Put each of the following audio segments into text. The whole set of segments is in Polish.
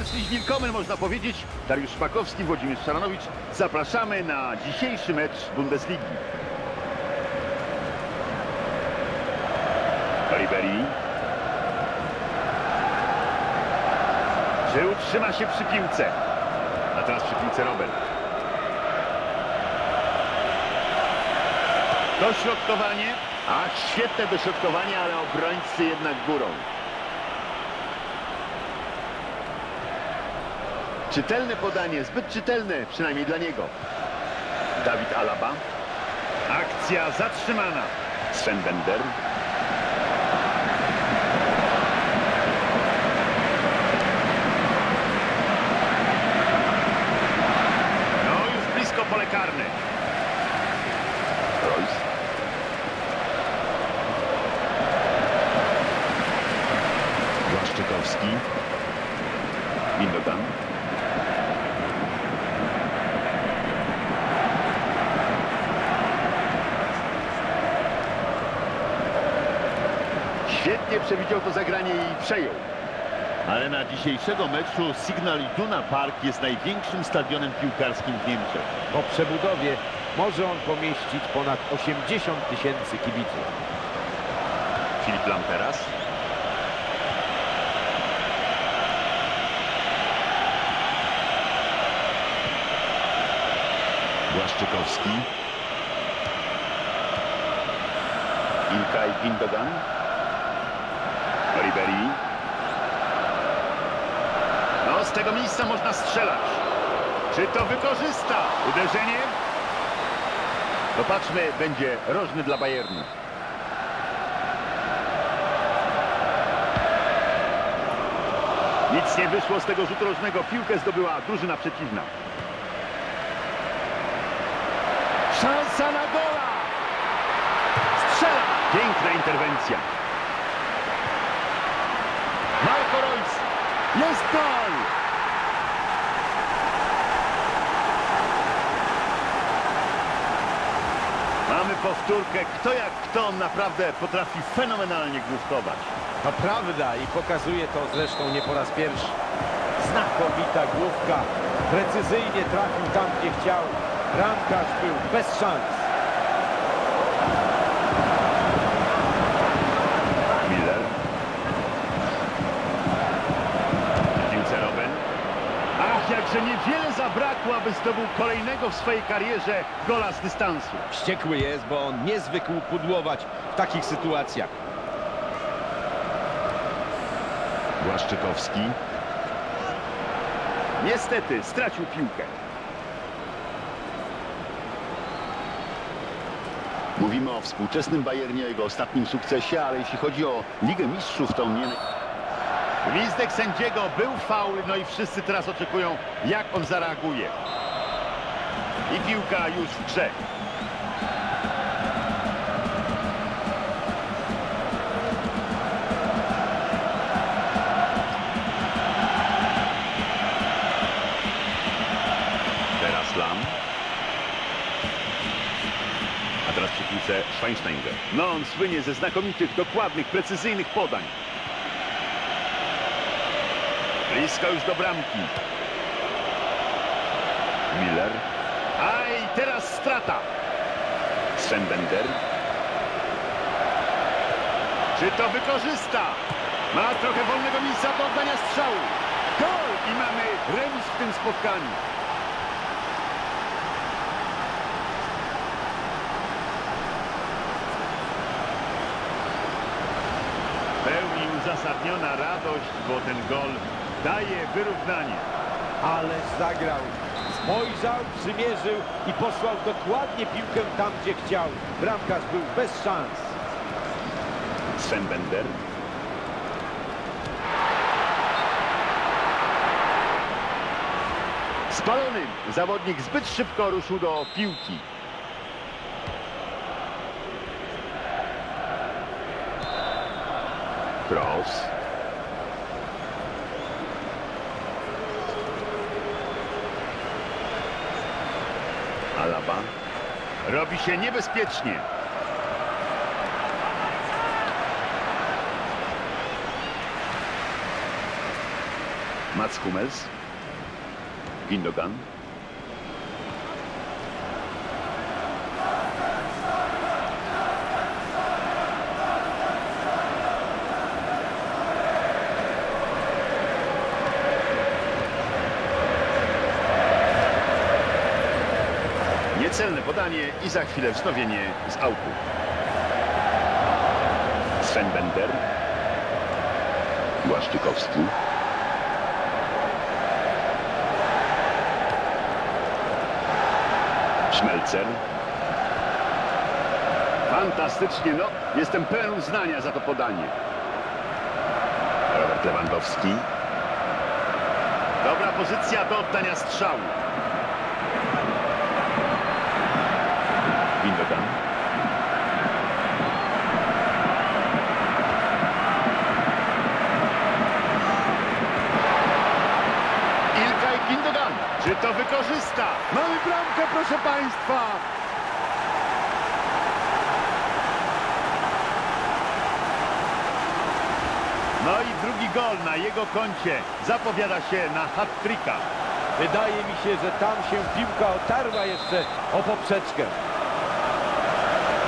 Herzlich willkommen, można powiedzieć. Dariusz Szpakowski, Włodzimierz Szaranowicz. Zapraszamy na dzisiejszy mecz Bundesligi. Ribery. Czy utrzyma się przy piłce? A teraz przy piłce Robert. Dośrodkowanie. Ach, świetne dośrodkowanie, ale obrońcy jednak górą. Czytelne podanie, zbyt czytelne, przynajmniej dla niego. Dawid Alaba. Akcja zatrzymana. Sven Bender. No już blisko pole karne. Royce. Błaszczykowski. Windogan. Świetnie przewidział to zagranie i przejął. Ale na dzisiejszego meczu Signal Iduna Park jest największym stadionem piłkarskim w Niemczech. Po przebudowie może on pomieścić ponad 80 tysięcy kibiców. Filip Lam teraz. Błaszczykowski. Ilkay Gündogan. Ribery. No, z tego miejsca można strzelać. Czy to wykorzysta? Uderzenie? Popatrzmy, będzie rożny dla Bayernu. Nic nie wyszło z tego rzutu rożnego. Piłkę zdobyła drużyna przeciwna. Szansa na gola! Strzela! Piękna interwencja. Marco Reus. Jest gol! Mamy powtórkę. Kto jak kto naprawdę potrafi fenomenalnie główkować. To prawda i pokazuje to zresztą nie po raz pierwszy. Znakomita główka. Precyzyjnie trafił tam, gdzie chciał. Bramkarz był bez szans. Miller. Na piłce Robben. Ach, jakże zabrakło, aby zdobył kolejnego w swojej karierze gola z dystansu. Wściekły jest, bo on nie zwykł pudłować w takich sytuacjach. Błaszczykowski. Niestety stracił piłkę. Mówimy o współczesnym Bayernie, o jego ostatnim sukcesie, ale jeśli chodzi o Ligę Mistrzów, to nie... Gwizdek sędziego był faul, no i wszyscy teraz oczekują, jak on zareaguje. I piłka już w grze. Teraz Lam. A teraz przy piłce Schweinsteiger. No on słynie ze znakomitych, dokładnych, precyzyjnych podań. Blisko już do bramki. Miller. A i teraz strata. Sven Bender. Czy to wykorzysta? Ma trochę wolnego miejsca do oddania strzału. Gol! I mamy remis w tym spotkaniu. pełni uzasadniona radość, bo ten gol daje wyrównanie. Ależ zagrał. Spojrzał, przymierzył i posłał dokładnie piłkę tam, gdzie chciał. Bramkarz był bez szans. Sven Bender. Spalony. Zawodnik zbyt szybko ruszył do piłki. Kroos. Alaba. Robi się niebezpiecznie. Mats Hummels. Gindogan. Niecelne podanie i za chwilę wznowienie z autu. Sven Bender. Błaszczykowski. Szmelcer. Fantastycznie, no, jestem pełen uznania za to podanie. Robert Lewandowski. Dobra pozycja do oddania strzału. Windogan. Ilkay Gündogan. Czy to wykorzysta? Bramkę, proszę Państwa. No i drugi gol na jego koncie zapowiada się na hat-tricka. Wydaje mi się, że tam się piłka otarła jeszcze o poprzeczkę.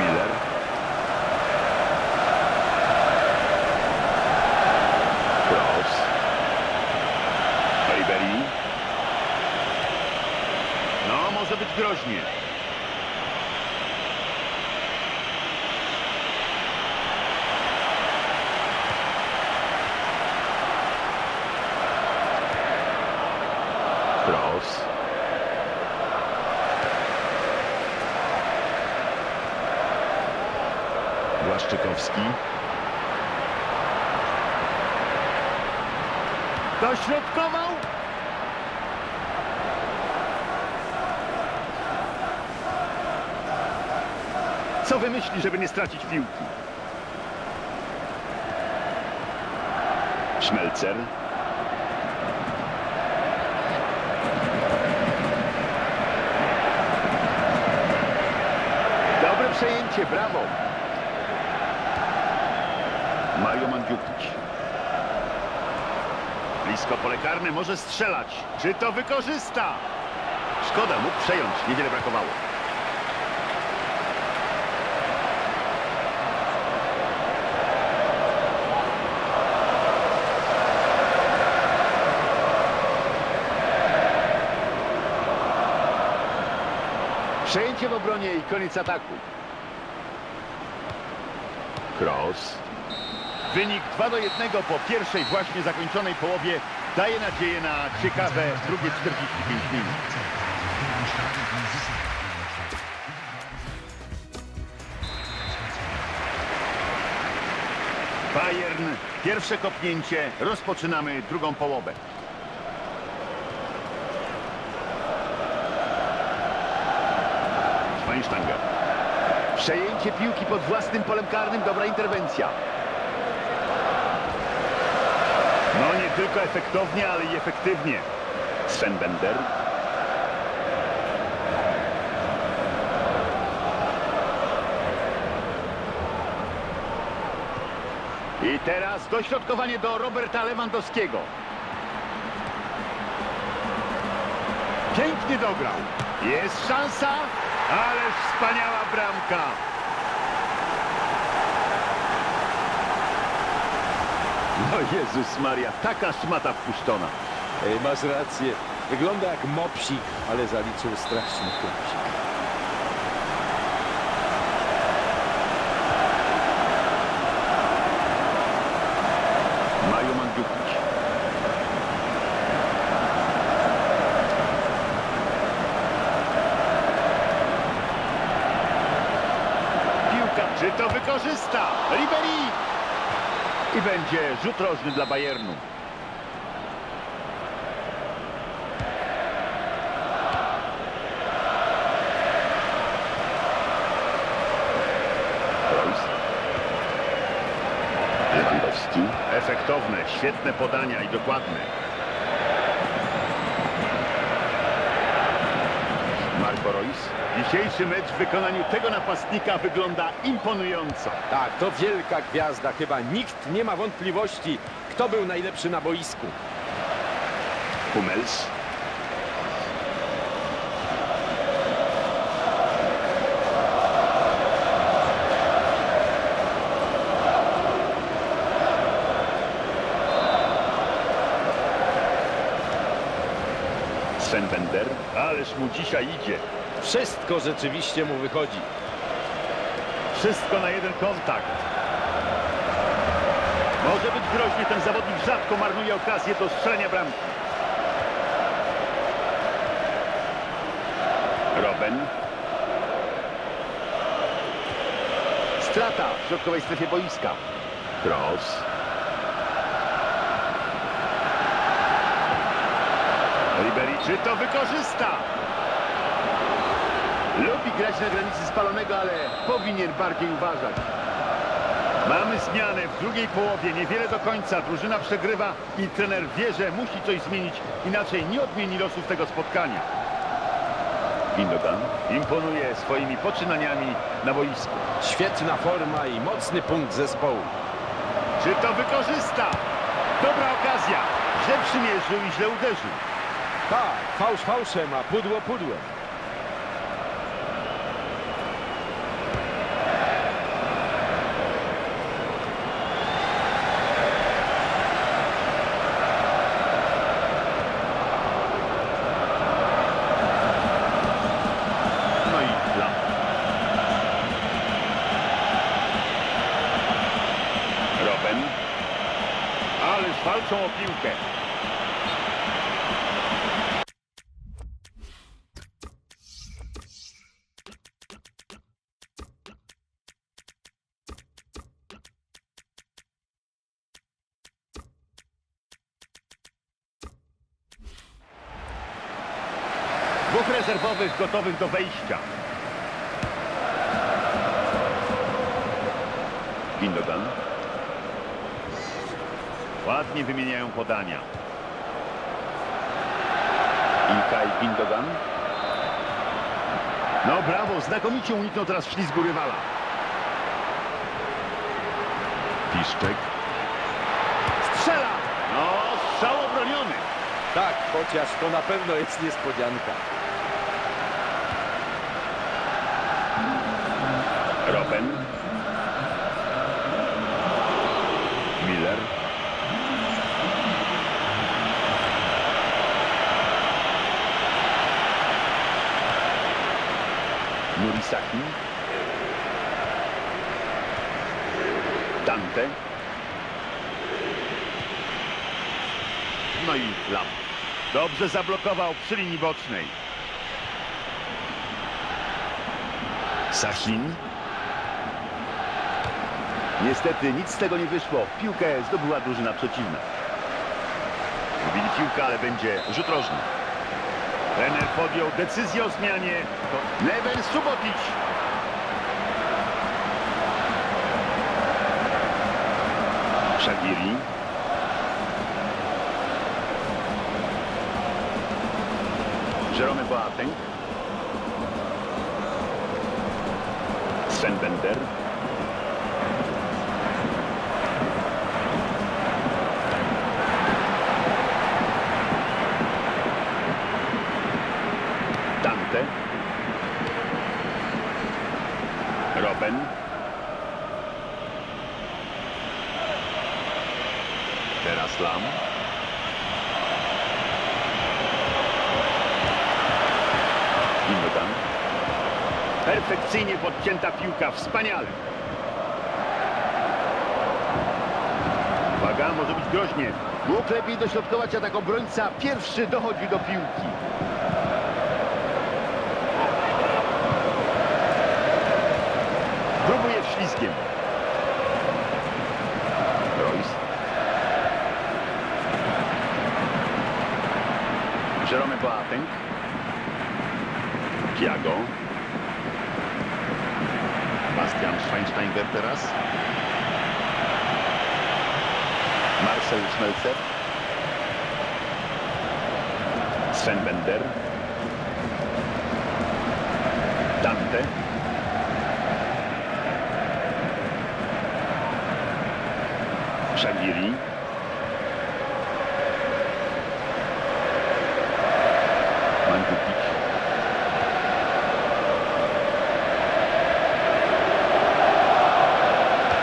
Miller. Kroos. Ribery. No, może być groźnie. Kroos. Błaszczykowski. Dośrodkował. Co wymyśli, żeby nie stracić piłki? Szmelcer. Dobre przejęcie, brawo. Mario Mandzukic. Blisko pole karne, może strzelać. Czy to wykorzysta? Szkoda, mógł przejąć, niewiele brakowało. Przejęcie w obronie i koniec ataku. Cross. Wynik 2 do 1 po pierwszej właśnie zakończonej połowie daje nadzieję na ciekawe drugie 45 minut. Bayern, pierwsze kopnięcie, rozpoczynamy drugą połowę. Schweinsteiger. Przejęcie piłki pod własnym polem karnym, dobra interwencja. No nie tylko efektownie, ale i efektywnie. Sven Bender. I teraz dośrodkowanie do Roberta Lewandowskiego. Pięknie dograł. Jest szansa, ależ wspaniała bramka. No Jezus Maria, taka szmata wpuszczona. Ej, masz rację. Wygląda jak mopsik, ale zaliczył straszny klapsik. Mario Mandzukic. Piłka, czy to wykorzysta? Ribery! I będzie rzut rożny dla Bayernu. Efektowne, świetne podania i dokładne. Marco Reus. Dzisiejszy mecz w wykonaniu tego napastnika wygląda imponująco. Tak, to wielka gwiazda. Chyba nikt nie ma wątpliwości, kto był najlepszy na boisku. Hummels. Sven Bender. Ależ mu dzisiaj idzie. Wszystko rzeczywiście mu wychodzi. Wszystko na jeden kontakt. Może być groźnie, ten zawodnik rzadko marnuje okazję do strzelenia bramki. Robben. Strata w środkowej strefie boiska. Cross. Ribery, czy to wykorzysta? Grać na granicy spalonego, ale powinien bardziej uważać. Mamy zmianę w drugiej połowie, niewiele do końca. Drużyna przegrywa i trener wie, że musi coś zmienić, inaczej nie odmieni losów tego spotkania. Gindogan imponuje swoimi poczynaniami na boisku. Świetna forma i mocny punkt zespołu. Czy to wykorzysta? Dobra okazja. Źle przymierzył i źle uderzył. Tak, fałsz fałszem, a pudło pudłem. No i Lam. Robben. Ależ walczą o piłkę. Dwóch rezerwowych gotowych do wejścia. Gindogan. Ładnie wymieniają podania. Ilkay Gindogan. No brawo, znakomicie uniknął teraz ślizgu rywala. Piszczek. Strzela! No, strzał obroniony. Tak, chociaż to na pewno jest niespodzianka. Robben. Miller. Nurisaki. Dante. No i Lam. Dobrze zablokował przy linii bocznej. Sachin. Niestety nic z tego nie wyszło. Piłkę zdobyła drużyna przeciwna. Zbili piłkę, ale będzie rzut rożny. Trener podjął decyzję o zmianie. Neven Subotic. Shagiri. Jerome Boateng. Sven Bender. Dante. Robben. Teraz Lam. Gindogan. Perfekcyjnie podcięta piłka, wspaniale. Uwaga, może być groźnie. Mógł lepiej dośrodkować, a tak obrońca pierwszy dochodzi do piłki. Próbuje wślizgiem. Royce. Jerome Boateng. Thiago. Bastian Schweinsteiger teraz. Marcel Schmelzer. Sven Bender. Szagiri. Mandukic.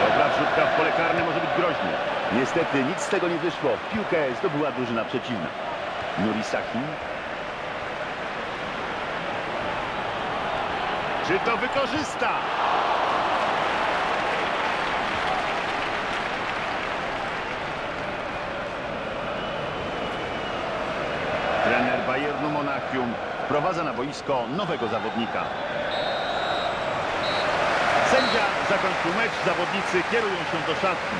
Dobra wrzutka w pole karne może być groźny. Niestety nic z tego nie wyszło. Piłkę zdobyła drużyna przeciwna. Nurisaki. Czy to wykorzysta? Monachium wprowadza na boisko nowego zawodnika. Sędzia zakończył mecz, zawodnicy kierują się do szatni.